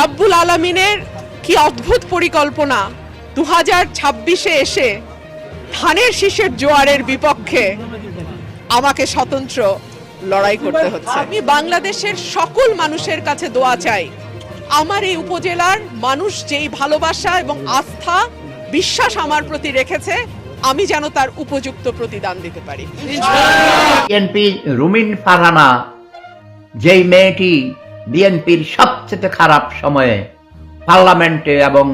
রাব্বুল আলমিনের কি অদ্ভুত পরিকল্পনা দু হাজার ছাব্বিশে এসে ধানের শীষের জোয়ারের বিপক্ষে আমাকে স্বতন্ত্র লড়াই করতে হচ্ছে। আমি বাংলাদেশের সকল মানুষের কাছে দোয়া চাই। আমার এই উপজেলার মানুষ যেই ভালোবাসা এবং আস্থা বিশ্বাস আমার প্রতি রেখেছে আমি যেন তার উপযুক্ত প্রতিদান দিতে পারি। বিএনপি রুমিন ফারহানা যেই মেয়েটি বিএনপির সবচেয়ে খারাপ সময়ে পার্লামেন্টে এবং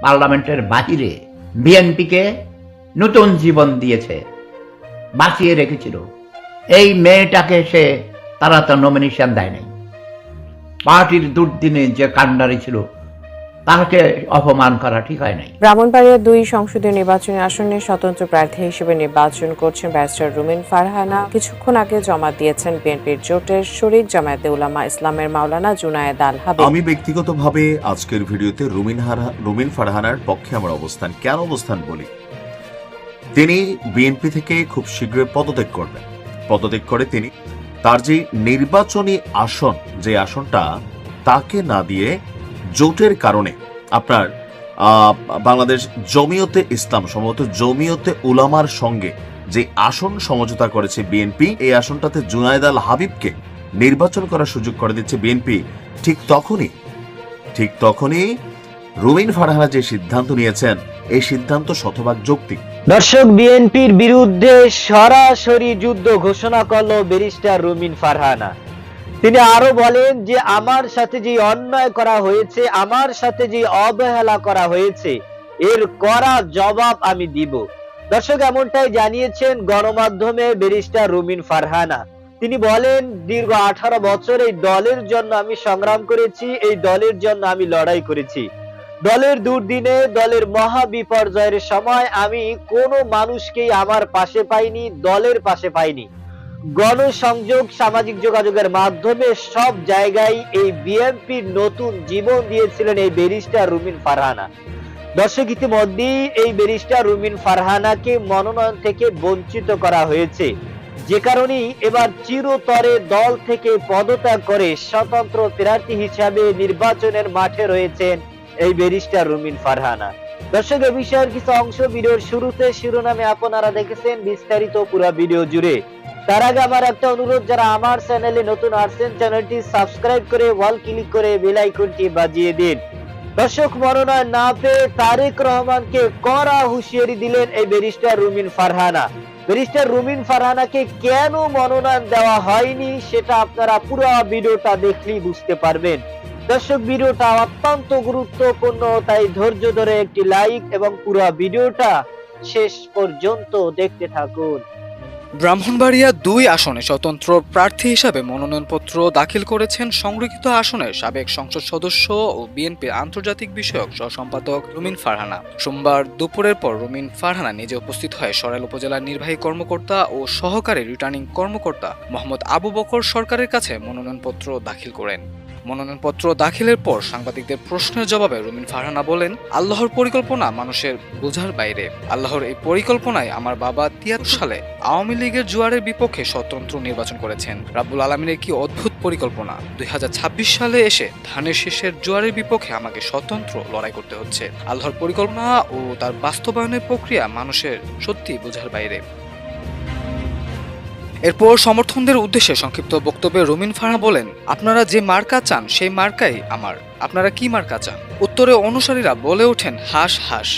পার্লামেন্টের বাহিরে বিএনপিকে নতুন জীবন দিয়েছে, বাঁচিয়ে রেখেছিল। এই মেয়েটাকে সে তারা তো নমিনেশন দেয় নাই পার্টির দুর্দিনে যে কান্ডারি ছিল তাকে অপমান করা ঠিক হয় নাই। ব্রাহ্মণবাড়িয়া দুই সংসদীয় নির্বাচনী আসনে স্বতন্ত্র প্রার্থী হিসেবে নির্বাচন করছেন ব্যারিস্টার রুমিন ফারহানা। কিছুক্ষণ আগে জমা দিয়েছেন বিএনপির জোটের শরিক জামায়াতে উলামা ইসলামের মাওলানা জুনায়েদ আল হাবিব। আমি ব্যক্তিগতভাবে আজকের ভিডিওতে রুমিন হারা- রুমিন ফারহানার পক্ষে আমার অবস্থান কেন অবস্থান বলি? তিনি বিএনপি থেকে খুব শীঘ্রই পদত্যাগ করবেন। পদত্যাগ করে তিনি তার যে নির্বাচনী আসন যে আসনটা তাকে না দিয়ে জোটের কারণে আপনার বাংলাদেশ জমিয়তে ইসলাম, সম্ভবত জমিয়তে উলামার সঙ্গে যে আসন সমঝোতা করেছে বিএনপি এই আসনটাতে জুনায়দ আল হাবিবকে নির্বাচন করার সুযোগ করে দিচ্ছে বিএনপি ঠিক তখনই ঠিক তখনই রুমিন ফারহানা যে সিদ্ধান্ত নিয়েছেন, এই সিদ্ধান্ত শতভাগ যৌক্তিক। দর্শক বিএনপির বিরুদ্ধে সরাসরি যুদ্ধ ঘোষণা করল ব্যারিস্টার রুমিন ফারহানা। তিনি আরও বলেন যে, আমার সাথে যে অন্যায় করা হয়েছে, আমার সাথে যে অবহেলা করা হয়েছে, এর করা জবাব আমি দিব। দর্শক এমনটাই জানিয়েছেন গণমাধ্যমে ব্যারিস্টার রুমিন ফারহানা। তিনি বলেন, দীর্ঘ আঠারো বছর এই দলের জন্য আমি সংগ্রাম করেছি, এই দলের জন্য আমি লড়াই করেছি। দলের দুর্দিনে, দলের মহা বিপর্যয়ের সময় আমি কোনো মানুষকেই আমার পাশে পাইনি, দলের পাশে পাইনি। গণসংযোগ, সামাজিক যোগাযোগের মাধ্যমে সব জায়গায় এই বিএনপির নতুন জীবন দিয়েছিলেন এই ব্যারিস্টার রুমিন ফারহানা। দর্শক ইতিমধ্যেই এই ব্যারিস্টার রুমিন ফারহানাকে মনোনয়ন থেকে বঞ্চিত করা হয়েছে। যে কারণেই এবার চিরতরে দল থেকে পদত্যাগ করে স্বতন্ত্র প্রার্থী হিসাবে নির্বাচনের মাঠে রয়েছেন এই ব্যারিস্টার রুমিন ফারহানা। দর্শক, এ বিষয়ের কিছু অংশ, ভিডিওর শুরুতে শিরোনামে আপনারা দেখেছেন, বিস্তারিত পুরো ভিডিও জুড়ে। তার আগে আমার একটা অনুরোধ, যারা আমার চ্যানেলে নতুন আসছেন চ্যানেলটি সাবস্ক্রাইব করে ওয়াল ক্লিক করে বেল আইকনটি বাজিয়ে দিন। দর্শক, মনোনয়ন না পেয়ে তারেক রহমানকে কড়া হুঁশিয়ারি দিলেন এই ব্যারিস্টার রুমিন ফারহানা। ব্যারিস্টার রুমিন ফারহানাকে কেন মনোনয়ন দেওয়া হয়নি, সেটা আপনারা পুরো ভিডিওটা দেখলেই বুঝতে পারবেন। দর্শক, ভিডিওটা অত্যন্ত গুরুত্বপূর্ণ, তাই ধৈর্য ধরে একটি লাইক এবং পুরো ভিডিওটা শেষ পর্যন্ত দেখতে থাকুন। ব্রাহ্মণবাড়িয়া দুই আসনে স্বতন্ত্র প্রার্থী হিসাবে মনোনয়নপত্র দাখিল করেছেন সংরক্ষিত আসনের সাবেক সংসদ সদস্য ও বিএনপির আন্তর্জাতিক বিষয়ক সহসম্পাদক রুমিন ফারহানা। সোমবার দুপুরের পর রুমিন ফারহানা নিজে উপস্থিত হয়ে সরাইল উপজেলার নির্বাহী কর্মকর্তা ও সহকারী রিটার্নিং কর্মকর্তা মোহাম্মদ আবু বকর সরকারের কাছে মনোনয়নপত্র দাখিল করেন। মনোনয়নপত্র দাখিলের পর সাংবাদিকদের প্রশ্নের জবাবে রুমিন ফারহানা বলেন, আল্লাহর পরিকল্পনা মানুষের বোঝার বাইরে। আল্লাহর এই পরিকল্পনায় আমার বাবা তিয়াত্তর সালে আওয়ামী লীগের জুয়ারের বিপক্ষে স্বতন্ত্র নির্বাচন করেছেন। রাব্বুল আলমিনের কি অদ্ভুত পরিকল্পনা। দুই হাজার ছাব্বিশ সালে এসে ধানের শেষের জুয়ারের বিপক্ষে আমাকে স্বতন্ত্র লড়াই করতে হচ্ছে। আল্লাহর পরিকল্পনা ও তার বাস্তবায়নের প্রক্রিয়া মানুষের সত্যি বোঝার বাইরে। এরপর সমর্থনদের উদ্দেশ্যে সংক্ষিপ্ত বক্তব্যে রুমিন ফারহা বলেন, আপনারা যে মার্কা চান, সেই মার্কাই আমার। আপনারা কি মার্কা চান? উত্তরে অনুসারীরা বলে ওঠেন, হাস হাস।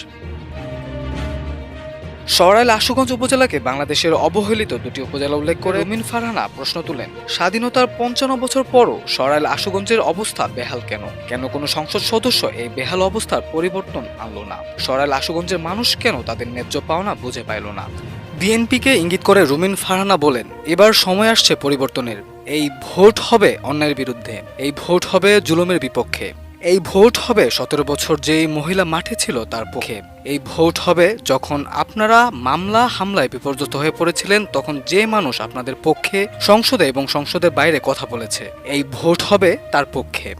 সরাইল আশুগঞ্জ উপজেলাকে বাংলাদেশের অবহেলিত দুটি উপজেলা উল্লেখ করে রুমিন ফারহানা প্রশ্ন তুলেন, স্বাধীনতার পঞ্চান্ন বছর পরও সরাইল আশুগঞ্জের অবস্থা বেহাল কেন? কেন কোনো সংসদ সদস্য এই বেহাল অবস্থার পরিবর্তন আনলো না? সরাইল আশুগঞ্জের মানুষ কেন তাদের ন্যায্য পাওনা বুঝে পাইল না? বিএনপিকে ইঙ্গিত করে রুমিন ফারহানা বলেন, এবার সময় আসছে পরিবর্তনের। এই ভোট হবে অন্যায়ের বিরুদ্ধে। এই ভোট হবে জুলুমের বিপক্ষে। এই ভোট হবে সতেরো বছর যেই মহিলা মাঠে ছিল তার পক্ষে। এই ভোট হবে যখন আপনারা মামলা হামলায় বিপর্যস্ত হয়ে পড়েছিলেন, তখন যে মানুষ আপনাদের পক্ষে সংসদে এবং সংসদের বাইরে কথা বলেছে, এই ভোট হবে তার পক্ষে।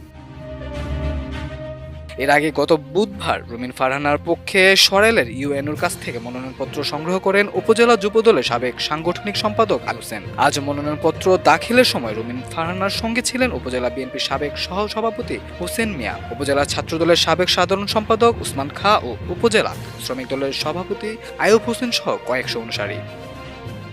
এর আগে গত বুধবার রুমিন ফারহানার পক্ষে সরেলের ইউএনওর কাছ থেকে মনোনয়নপত্র সংগ্রহ করেন উপজেলা যুবদলের সাবেক সাংগঠনিক সম্পাদক আলুসেন আজ মনোনয়নপত্র দাখিলের সময় রুমিন ফারহানার সঙ্গে ছিলেন উপজেলা বিএনপির সাবেক সহ সভাপতি হোসেন মিয়া, উপজেলা ছাত্রদলের সাবেক সাধারণ সম্পাদক উসমান খা ও উপজেলা শ্রমিক দলের সভাপতি আয়ুব হোসেন সহ কয়েকশো অনুসারী।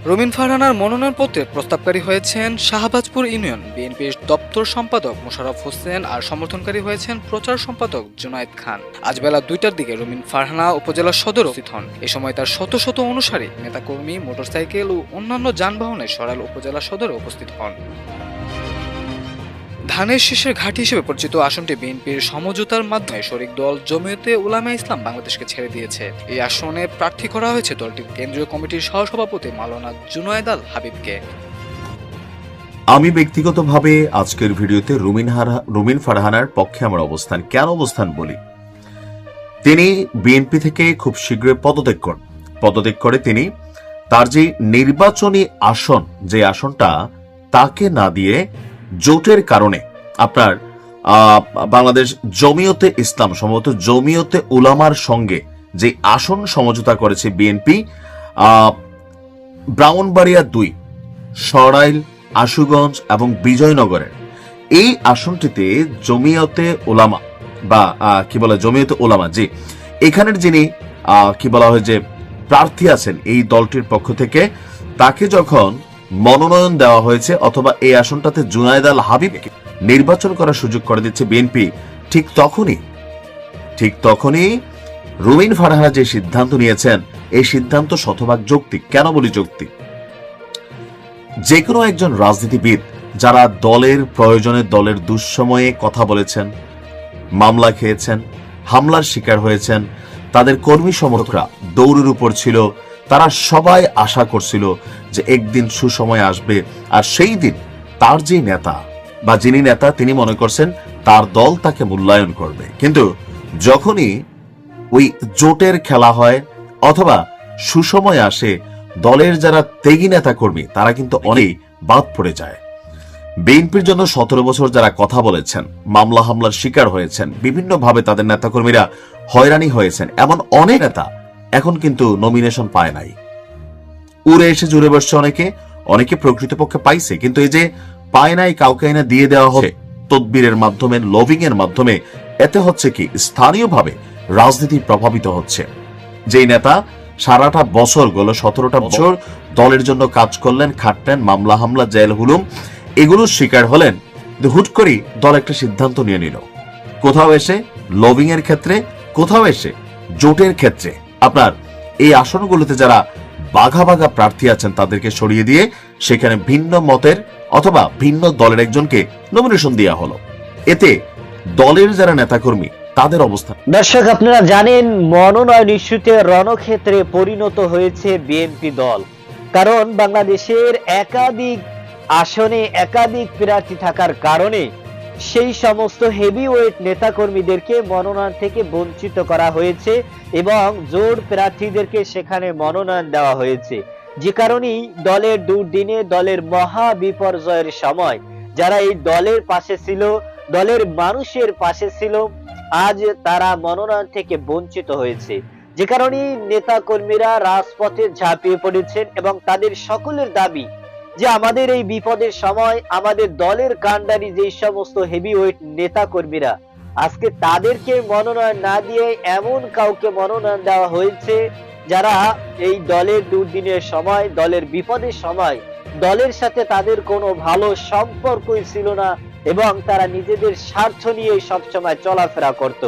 রুমিন ফারহানার মনোনয়নপত্রের প্রস্তাবকারী হয়েছেন শাহবাজপুর ইউনিয়ন বিএনপির দপ্তর সম্পাদক মোশাররফ হোসেন আর সমর্থনকারী হয়েছেন প্রচার সম্পাদক জুনায়েদ খান। আজ বেলা দুইটার দিকে রুমিন ফারহানা উপজেলা সদর উপস্থিত হন। এ সময় তার শত শত অনুসারী, নেতাকর্মী, মোটরসাইকেল ও অন্যান্য যানবাহনে সরাল উপজেলা সদরে উপস্থিত হন। ধানের শীষের ঘাঁটি হিসেবে পরিচিত আসনটি বিএনপির সমঝোতার মাধ্যমে শরিক দল জমিয়তে উলামা ইসলাম বাংলাদেশকে ছেড়ে দিয়েছে। এই আসনে প্রার্থী করা হয়েছে দলটির কেন্দ্রীয় কমিটির সহসভাপতি মাওলানা জুনায়েদ আল হাবিবকে। আমি ব্যক্তিগতভাবে আজকের ভিডিওতে রুমিন হারা রুমিন ফারহানার পক্ষে আমার অবস্থান কেন অবস্থান বলি? তিনি বিএনপি থেকে খুব শীঘ্রই পদত্যাগ করেন পদত্যাগ করে তিনি তার যে নির্বাচনী আসন, যে আসনটা, তাকে না দিয়ে জোটের কারণে আপনার বাংলাদেশ জমিয়তে ইসলাম, সম্ভবত জমিয়তে উলামার সঙ্গে যে আসন সমঝোতা করেছে বিএনপি ব্রাহ্মণবাড়িয়া দুই, সরাইল, আশুগঞ্জ এবং বিজয়নগরের। এই আসনটিতে জমিয়তে ওলামা বা কি বলে, জমিয়তে ওলামা জি, এখানের যিনি কি বলা হয় যে প্রার্থী আছেন এই দলটির পক্ষ থেকে, তাকে যখন মনোনয়ন দেওয়া হয়েছে অথবা এই আসনটাতে জুনায়দ আল হাবিবকে নির্বাচন করার সুযোগ করে দিচ্ছে বিএনপি। ঠিক তখনই ঠিক তখনই রুমিন ফারহানা যে সিদ্ধান্ত নিয়েছেন, এই সিদ্ধান্ত শতভাগ যৌক্তিক। কেন বলি যৌক্তিক? যে কোনো একজন রাজনীতিবিদ যারা দলের প্রয়োজনে দলের দুঃসময়ে কথা বলেছেন, মামলা খেয়েছেন, হামলার শিকার হয়েছেন, তাদের কর্মী সমর্থকরা দৌড়ের উপর ছিল তারা সবাই আশা করছিল যে একদিন সুসময় আসবে। আর সেই দিন তার যে নেতা বা যিনি নেতা, তিনি মনে করছেন তার দল তাকে মূল্যায়ন করবে। কিন্তু যখনই ওই জোটের খেলা হয় অথবা সুসময় আসে, দলের যারা তেগি নেতা কর্মী তারা কিন্তু অনেক বাদ পড়ে যায়। বিএনপির জন্য সতেরো বছর যারা কথা বলেছেন, মামলা হামলার শিকার হয়েছেন, বিভিন্নভাবে তাদের নেতাকর্মীরা হয়রানি হয়েছেন, এমন অনেক নেতা এখন কিন্তু নমিনেশন পায় নাই। উড়ে এসে জুড়ে বসছে অনেকে অনেকে প্রকৃতপক্ষে পাইছে, কিন্তু এই যে পায় নাই, কাউকে এনে দিয়ে দেওয়া হবে তদবিরের মাধ্যমে লভিং এর মাধ্যমে, এতে হচ্ছে কি স্থানীয়ভাবে রাজনীতি প্রভাবিত হচ্ছে। যেই নেতা সারাটা বছর গেল, সতেরোটা বছর দলের জন্য কাজ করলেন, খাটলেন, মামলা হামলা, জেল হুলুম, এগুলোর শিকার হলেন হুট করেই দল একটা সিদ্ধান্ত নিয়ে নিল। কোথাও এসে লবিং এর ক্ষেত্রে, কোথাও এসে জোটের ক্ষেত্রে। আপনার এই আসনগুলোতে যারা বাঘা বাঘা প্রার্থী আছেন, তাদেরকে সরিয়ে দিয়ে সেখানে ভিন্ন মতের অথবা ভিন্ন দলের একজনকে নমিনেশন দেওয়া হলো। এতে দলের যারা নেতাকর্মী, তাদের অবস্থা দর্শক, আপনারা জানেন, মনোনয়ন ইস্যুতে রণক্ষেত্রে পরিণত হয়েছে বিএনপি দল। কারণ বাংলাদেশের একাধিক আসনে একাধিক প্রার্থী থাকার কারণে সেই সমস্ত হেভিওয়েট নেতাকর্মীদেরকে মনোনয়ন থেকে বঞ্চিত করা হয়েছে এবং জোর প্রার্থীদেরকে সেখানে মনোনয়ন দেওয়া হয়েছে। যে কারণেই দলের দুর্দিনে দলের মহা বিপর্যয়ের সময় যারা এই দলের পাশে ছিল, দলের মানুষের পাশে ছিল, আজ তারা মনোনয়ন থেকে বঞ্চিত হয়েছে। যে কারণে নেতা কর্মীরা রাজপথে ঝাঁপিয়ে পড়েছেন এবং তাদের সকলের দাবি যে আমাদের এই বিপদের সময় আমাদের দলের কাণ্ডারি যে সমস্ত হেভিওয়েট নেতা কর্মীরা আজকে তাদেরকে মনোনয়ন না দিয়ে এমন কাউকে মনোনয়ন দেওয়া হয়েছে যারা এই দলের দুর্দিনের সময়, দলের বিপদের সময়, দলের সাথে তাদের কোনো ভালো সম্পর্কই ছিল না এবং তারা নিজেদের স্বার্থ নিয়ে সবসময় চলাফেরা করত।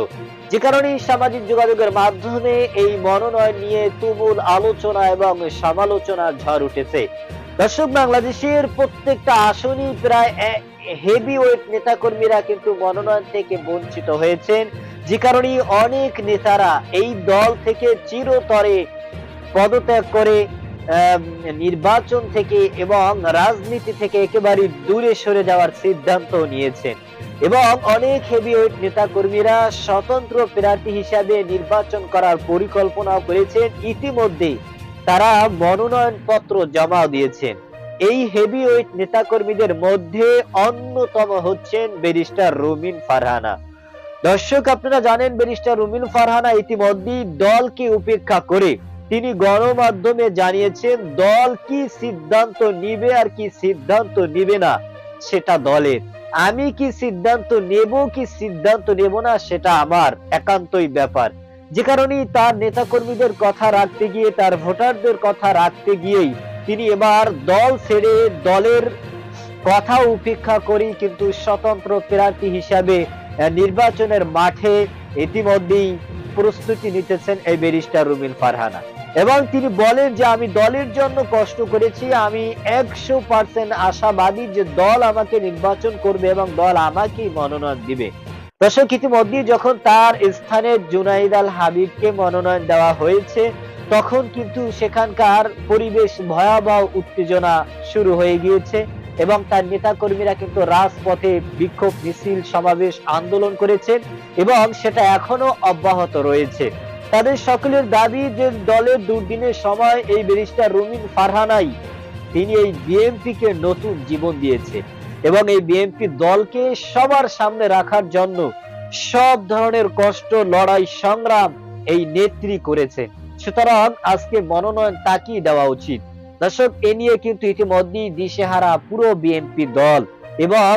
যে কারণে সামাজিক যোগাযোগের মাধ্যমে এই মনোনয়ন নিয়ে তুমুল আলোচনা এবং সমালোচনার ঝড় উঠেছে। দর্শক, বাংলাদেশের প্রত্যেকটা আসনই প্রায় হেভি ওয়েট নেতাকর্মীরা কিন্তু মনোনয়ন থেকে বঞ্চিত হয়েছেন। যে কারণে অনেক নেতারা এই দল থেকে চিরতরে পদত্যাগ করে নির্বাচন থেকে এবং রাজনীতি থেকে একেবারে দূরে সরে যাওয়ার সিদ্ধান্ত নিয়েছেন। এবং অনেক হেভিওয়েট নেতা কর্মীরা স্বতন্ত্র প্রার্থী হিসাবে নির্বাচন করার পরিকল্পনা করেছেন। ইতিমধ্যে তারা মনোনয়ন পত্র জমা দিয়েছেন। এই হেভিওয়েট নেতাকর্মীদের মধ্যে অন্যতম হচ্ছেন ব্যারিস্টার রুমিন ফারহানা। দর্শক, আপনারা জানেন ব্যারিস্টার রুমিন ফারহানা ইতিমধ্যেই দলকে উপেক্ষা করে তিনি গণমাধ্যমে জানিয়েছেন, দল কি সিদ্ধান্ত নিবে আর কি সিদ্ধান্ত নিবে না, সেটা দলের। আমি কি সিদ্ধান্ত নেব কি সিদ্ধান্ত নেব না, সেটা আমার একান্তই ব্যাপার। যে কারণেই তার নেতাকর্মীদের কথা রাখতে গিয়ে, তার ভোটারদের কথা রাখতে গিয়েই তিনি এবার দল ছেড়ে দলের কথা উপেক্ষা করি কিন্তু স্বতন্ত্র প্রার্থী হিসাবে নির্বাচনের মাঠে ইতিমধ্যেই প্রস্তুতি নিতেছেন এই ব্যারিস্টার রুমিন ফারহানা। এবং তিনি বলেন যে, আমি দলের জন্য কষ্ট করেছি, আমি একশো পার্সেন্ট আশাবাদী যে দল আমাকে নির্বাচন করবে এবং দল আমাকেই মনোনয়ন দিবে। দর্শক, ইতিমধ্যে যখন তার স্থানে জুনাইদ আল হাবিবকে মনোনয়ন দেওয়া হয়েছে, তখন কিন্তু সেখানকার পরিবেশ ভয়াবহ উত্তেজনা শুরু হয়ে গিয়েছে এবং তার নেতাকর্মীরা কিন্তু রাজপথে বিক্ষোভ, মিছিল, সমাবেশ, আন্দোলন করেছেন এবং সেটা এখনও অব্যাহত রয়েছে। তাদের সকলের দাবি যে দলের দুর্দিনের সময় এই ব্যারিস্টার রুমিন ফারহানাই, তিনি এই বিএনপি কে নতুন জীবন দিয়েছে। এবং এই বিএনপি দলকে সবার সামনে রাখার জন্য সব ধরনের কষ্ট, লড়াই, সংগ্রাম এই নেত্রী করেছে। সুতরাং আজকে মনোনয়ন তাকেই দেওয়া উচিত। দর্শক, এ নিয়ে কিন্তু ইতিমধ্যেই দিশেহারা পুরো বিএনপি দল এবং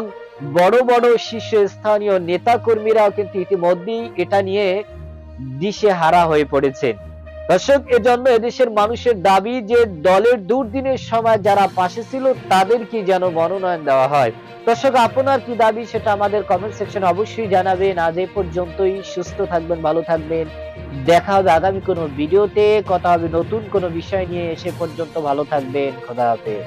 বড় বড় শীর্ষস্থানীয় নেতা কর্মীরাও কিন্তু ইতিমধ্যেই এটা নিয়ে দিশেহারা হয়ে পড়েছেন। দর্শক, এজন্য এদেশের মানুষের দাবি যে দলের দুর্দিনের সময় যারা পাশে ছিল তাদেরকে যেন মনোনয়ন দেওয়া হয়। দর্শক, আপনার কি দাবি সেটা আমাদের কমেন্ট সেকশন অবশ্যই জানাবেন। আজ এ পর্যন্তই, সুস্থ থাকবেন, ভালো থাকবেন। দেখা হবে আগামী কোনো ভিডিওতে। কথা হবে নতুন কোনো বিষয় নিয়ে। এসে পর্যন্ত ভালো থাকবেন। খোদা হাফেজ।